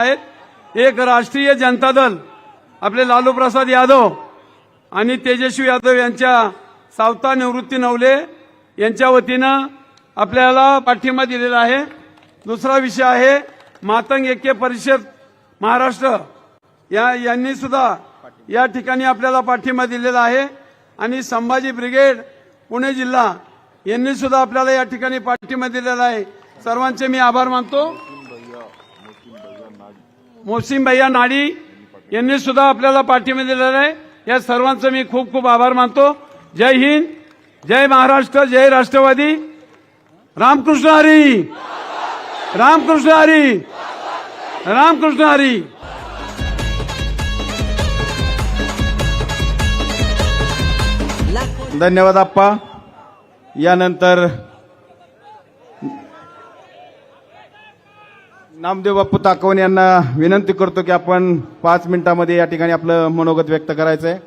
आहेत. एक राष्ट्रीय जनता दल आपले लालू प्रसाद यादव आणि तेजस्वी यादव यांच्या सावता निवृत्ती नवले यांच्या वतीनं आपल्याला पाठिंबा दिलेला आहे. दुसरा विषय आहे मातंग एके परिषद महाराष्ट्र. या यांनी सुद्धा या ठिकाणी आपल्याला पाठिंबा दिलेला आहे. आणि संभाजी ब्रिगेड पुणे जिल्हा यांनी सुद्धा आपल्याला या ठिकाणी पाठिंबा दिलेला आहे. सर्वांचे मी आभार मानतो. मोहसिन भैया नाडी यांनी सुद्धा आपल्याला पाठिंबा दिलेला आहे. या सर्वांचं मी खूप खूप आभार मानतो. जय हिंद जय महाराष्ट्र जय राष्ट्रवादी. रामकृष्ण हरी. रामकृष्ण हरी. रामकृष्ण हरी. धन्यवाद आप्पा यानंतर नामदेव बाप्पू ताकवण यांना विनंती करतो की आपण पाच मिनिटांमध्ये या ठिकाणी आपलं मनोगत व्यक्त करायचं आहे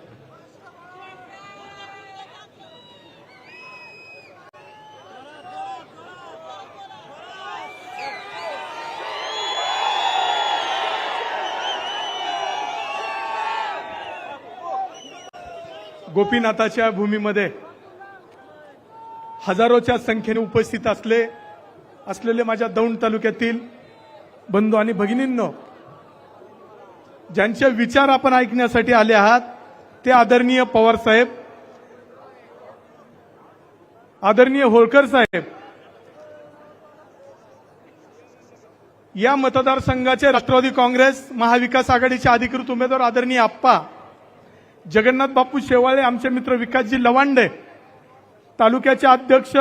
गोपीनाथाच्या भूमीमध्ये हजारोच्या संख्येने उपस्थित असले असलेले माझ्या दौंड तालुक्यातील बंधू आणि भगिनींनो ज्यांचे विचार आपण ऐकण्यासाठी आले आहात ते आदरणीय पवार साहेब आदरणीय होळकर साहेब या मतदारसंघाचे राष्ट्रवादी काँग्रेस महाविकास आघाडीचे अधिकृत उमेदवार आदरणीय आप्पा जगन्नाथ बापू शेवाळे आमचे मित्र विकासजी लवांडे तालुक्याचे अध्यक्ष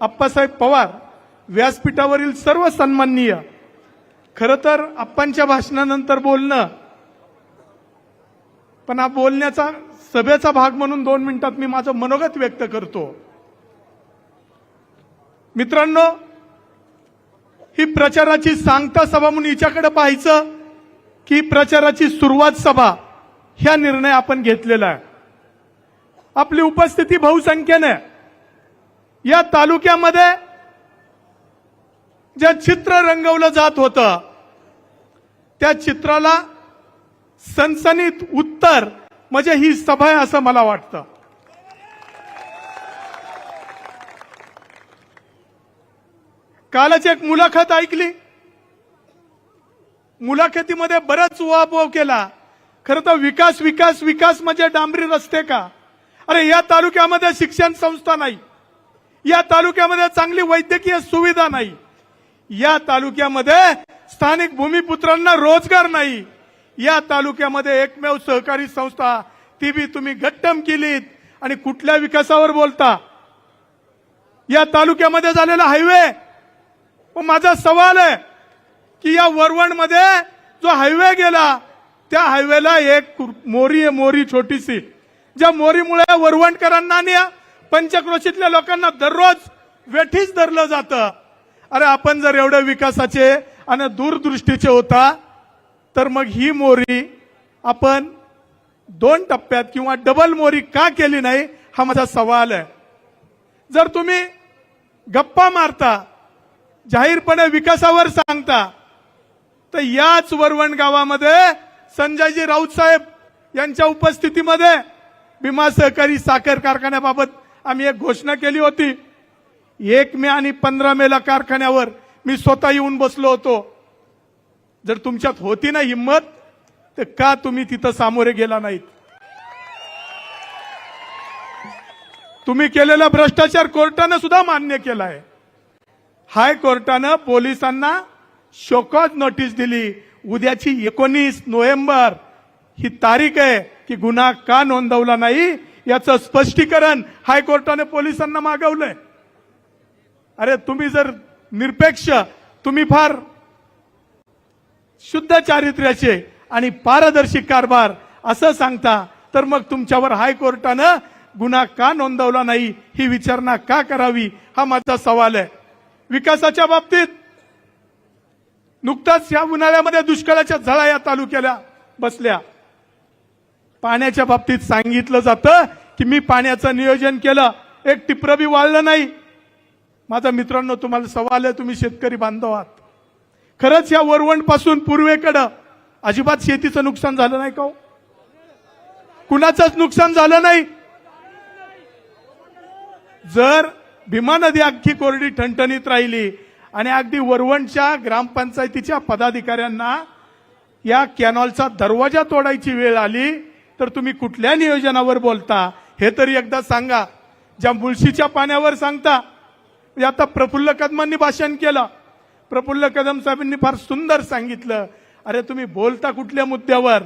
आप्पासाहेब पवार व्यासपीठावरील सर्व सन्माननीय खरं तर आप्पांच्या भाषणानंतर बोलणं पण हा बोलण्याचा सभेचा भाग म्हणून दोन मिनिटात मी माझं मनोगत व्यक्त करतो. मित्रांनो ही प्रचाराची सांगता सभा म्हणून हिच्याकडे पाहायचं की प्रचाराची सुरुवात सभा ह्या निर्णय आपण घेतलेला आहे. आपली उपस्थिती बहुसंख्येने. या तालुक्यामध्ये जे चित्र रंगवलं जात होतं त्या चित्राला सनसनीत उत्तर म्हणजे ही सभा आहे असं मला वाटतं. कालच एक मुलाखत ऐकली. मुलाखतीमध्ये बराच उहापोह केला. खरं तर विकास विकास विकास म्हणजे डांबरी रस्ते का? अरे या तालुक्यामध्ये शिक्षण संस्था नाही. या तालुक्यामध्ये चांगली वैद्यकीय सुविधा नाही. या तालुक्यामध्ये स्थानिक भूमिपुत्रांना रोजगार नाही. या तालुक्यामध्ये एकमेव सहकारी संस्था ती बी तुम्ही गट्टम केलीत आणि कुठल्या विकासावर बोलता? या तालुक्यामध्ये झालेला हायवे माझा सवाल आहे की या वरवणमध्ये जो हायवे गेला त्या हायवेला एक मोरी आहे मोरी छोटीशी. ज्या मोरीमुळे वरवणकरांना आणि पंचक्रोशीतल्या लोकांना दररोज वेठीच धरलं जातं. अरे आपण जर एवढ्या विकासाचे आणि दूरदृष्टीचे होता तर मग ही मोरी आपण दोन टप्प्यात किंवा डबल मोरी का केली नाही हा माझा सवाल आहे. जर तुम्ही गप्पा मारता जाहीरपणे विकासावर सांगता तर याच वरवण गावामध्ये संजयजी राऊत साहेब यांच्या उपस्थितीमध्ये भीमा सहकारी साखर कारखान्याबाबत आम्ही एक घोषणा केली होती. एक मे आणि पंधरा मेला कारखान्यावर मी स्वतः येऊन बसलो होतो. जर तुमच्यात होती ना हिंमत तर का तुम्ही तिथं सामोरे गेला नाहीत? तुम्ही केलेला भ्रष्टाचार कोर्टानं सुद्धा मान्य केलाय. हायकोर्टानं पोलिसांना शोकॉज नोटीस दिली. उद्याची एकोणीस नोव्हेंबर ही तारीख आहे की गुन्हा का नोंदवला नाही याचं स्पष्टीकरण हायकोर्टाने पोलिसांना मागवलंय. अरे तुम्ही जर निरपेक्ष तुम्ही फार शुद्ध चारित्र्याचे आणि पारदर्शी कारभार असं सांगता तर मग तुमच्यावर हायकोर्टानं गुन्हा का नोंदवला नाही ही विचारणा का करावी? हा माझा सवाल आहे. विकासाच्या बाबतीत नुकताच या उन्हाळ्यामध्ये दुष्काळाच्या झळा या तालुक्याला बसल्या. पाण्याच्या बाबतीत सांगितलं जातं की मी पाण्याचं नियोजन केलं. एक टिपरं बी वाळलं नाही. माझा मित्रांनो तुम्हाला सवाल आहे तुम्ही शेतकरी बांधव आहात. खरंच या वरवंटपासून पूर्वेकडं अजिबात शेतीचं नुकसान झालं नाही का हो? कुणाचंच नुकसान झालं नाही? जर भीमा नदी अख्खी कोरडी ठणठणीत राहिली आणि अगदी वरवंटच्या ग्रामपंचायतीच्या पदाधिकाऱ्यांना या कॅनॉलचा दरवाजा तोडायची वेळ आली तर तुम्ही कुठल्या नियोजनावर बोलता हे तरी एकदा सांगा. ज्या मुळशीच्या पाण्यावर सांगता म्हणजे आता प्रफुल्ल कदमांनी भाषण केलं. प्रफुल्ल कदम साहेबांनी फार सुंदर सांगितलं. अरे तुम्ही बोलता कुठल्या मुद्द्यावर?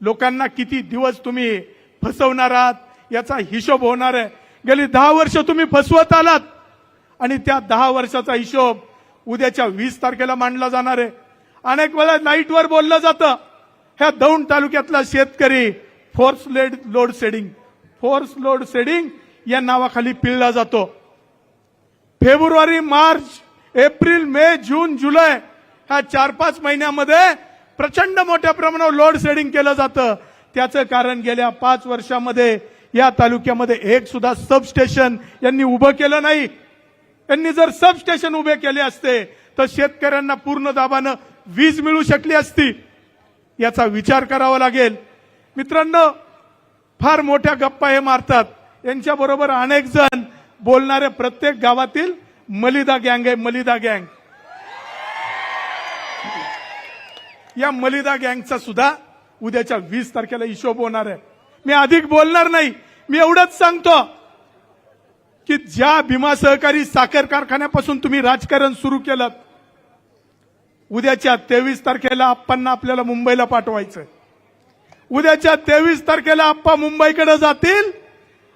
लोकांना किती दिवस तुम्ही फसवणार आहात? याचा हिशोब होणार आहे. गेली दहा वर्ष तुम्ही फसवत आलात. आणि त्या दहा वर्षाचा हिशोब उद्याच्या वीस तारखेला मांडला जाणार आहे. अनेक वेळा लाईटवर बोललं जातं. ह्या दौंड तालुक्यातला शेतकरी force led load shedding force load shedding या नावाखाली पिळला जातो. फेब्रुवारी मार्च एप्रिल मे जून जुलै ह्या चार पाच महिन्यामध्ये प्रचंड मोठ्या प्रमाणावर लोड शेडिंग केलं जातं. त्याचं कारण गेल्या पाच वर्षामध्ये या तालुक्यामध्ये एक सुद्धा सबस्टेशन यांनी उभं केलं नाही. यांनी जर सबस्टेशन उभे केले असते तर शेतकऱ्यांना पूर्ण दाबानं वीज मिळू शकली असती. याचा विचार करावा लागेल. मित्रांनो फार मोठ्या गप्पा हे मारतात. यांच्याबरोबर अनेक जण बोलणारे प्रत्येक गावातील मलिदा गँग आहे मलिदा गँग. या मलिदा गँगचा सुद्धा उद्याच्या वीस तारखेला हिशोब होणार आहे. मी अधिक बोलणार नाही मी एवढंच सांगतो की ज्या भीमा सहकारी साखर कारखान्यापासून तुम्ही राजकारण सुरू केलं उद्याच्या तेवीस तारखेला आप्पांना आपल्याला मुंबईला पाठवायचं उद्याच्या तेवीस तारखेला आप्पा मुंबईकडे जातील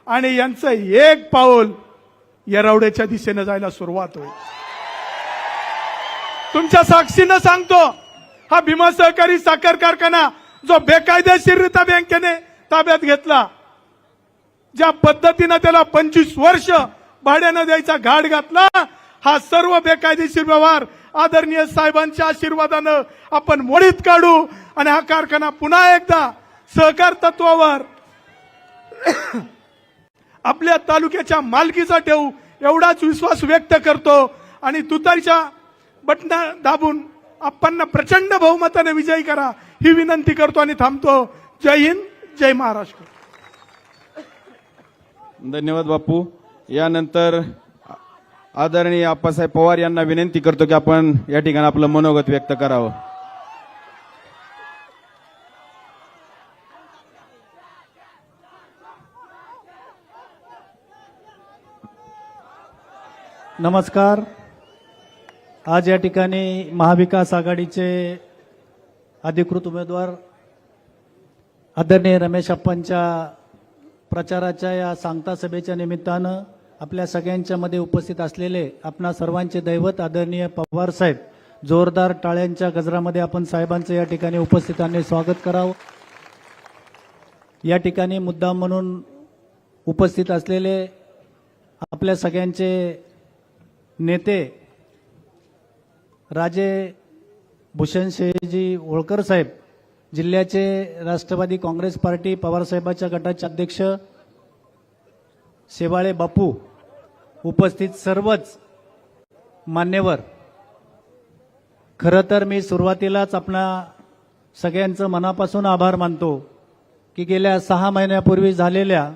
आणि यांचं एक पाऊल येरावड्याच्या दिशेने जायला सुरुवात होईल. तुमच्या साक्षीनं सांगतो हा भीमा सहकारी साखर कारखाना जो बेकायदेशीररित्या बँकेने ताब्यात घेतला ज्या पद्धतीनं त्याला पंचवीस वर्ष भाड्यानं द्यायचा घाट घातला हा सर्व बेकायदेशीर व्यवहार आदरणीय साहेबांच्या आशीर्वादानं आपण मोडीत काढू आणि हा कारखाना पुन्हा एकदा सहकार तत्वावर आपल्या तालुक्याच्या मालकीचा ठेवू एवढाच विश्वास व्यक्त करतो. आणि तुतारीच्या बटना दाबून आपण प्रचंड बहुमताने विजयी करा ही विनंती करतो आणि थांबतो. जय हिंद जय महाराष्ट्र. धन्यवाद बापू. यानंतर आदरणीय आप्पासाहेब पवार यांना विनंती करतो की आपण या ठिकाणी आपलं मनोगत व्यक्त करावं. नमस्कार. आज या ठिकाणी महाविकास आघाडीचे अधिकृत उमेदवार आदरणीय रमेश अप्पांच्या प्रचाराच्या या सांगता सभेच्या निमित्तानं आपल्या सगळ्यांच्या मध्ये उपस्थित असलेले आपणा सर्वांचे दैवत आदरणीय पवार साहेब जोरदार टाळ्यांच्या गजरामध्ये आपण साहेबांचं या ठिकाणी उपस्थितांनी स्वागत करावं. या ठिकाणी मुद्दाम म्हणून उपस्थित असलेले आपल्या सगळ्यांचे नेते राजे भूषणशेजी होळकर साहेब जिल्ह्याचे राष्ट्रवादी काँग्रेस पार्टी पवारसाहेबाच्या गटाचे अध्यक्ष शेवाळे बापू उपस्थित सर्वच मान्यवर. खरं तर मी सुरुवातीलाच आपणा सगळ्यांचं मनापासून आभार मानतो की गेल्या सहा महिन्यापूर्वी झालेल्या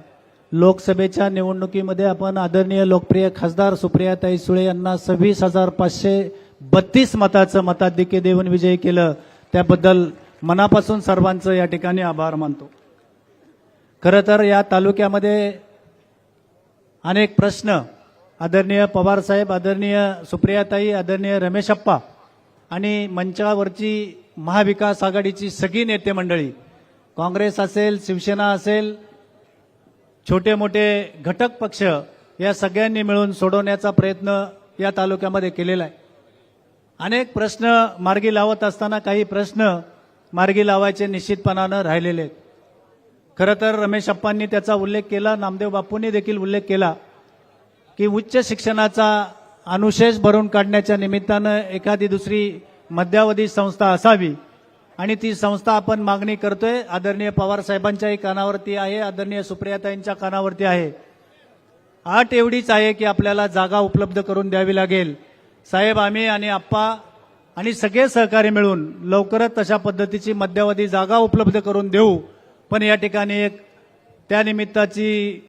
लोकसभेच्या निवडणुकीमध्ये आपण आदरणीय लोकप्रिय खासदार सुप्रियाताई सुळे यांना सव्वीस हजार पाचशे बत्तीस मताचं मताधिक्य देऊन विजयी केलं. त्याबद्दल मनापासून सर्वांचं या ठिकाणी आभार मानतो. खरं तर या तालुक्यामध्ये अनेक प्रश्न आदरणीय पवारसाहेब आदरणीय सुप्रियाताई आदरणीय रमेशप्पा आणि मंचावरची महाविकास आघाडीची सगळी नेते मंडळी काँग्रेस असेल शिवसेना असेल छोटे मोठे घटक पक्ष या सगळ्यांनी मिळून सोडवण्याचा प्रयत्न या तालुक्यामध्ये केलेला आहे. अनेक प्रश्न मार्गी लावत असताना काही प्रश्न मार्गी लावायचे निश्चितपणानं राहिलेले आहेत. खरं तर रमेश अप्पांनी त्याचा उल्लेख केला नामदेव बापूंनी देखील उल्लेख केला की उच्च शिक्षणाचा अनुशेष भरून काढण्याच्या निमित्तानं एखादी दुसरी मध्यावधी संस्था असावी आणि ती संस्था आपण मागणी करतोय. आदरणीय पवार साहेबांच्याही कानावरती आहे. आदरणीय सुप्रियाताईंच्या कानावरती आहे. आठ एवढीच आहे की आपल्याला जागा उपलब्ध करून द्यावी लागेल. साहेब आम्ही आणि आप्पा आणि सगळे सहकारी मिळून लवकरच तशा पद्धतीची मध्यावधी जागा उपलब्ध करून देऊ. पण या ठिकाणी एक त्यानिमित्ताची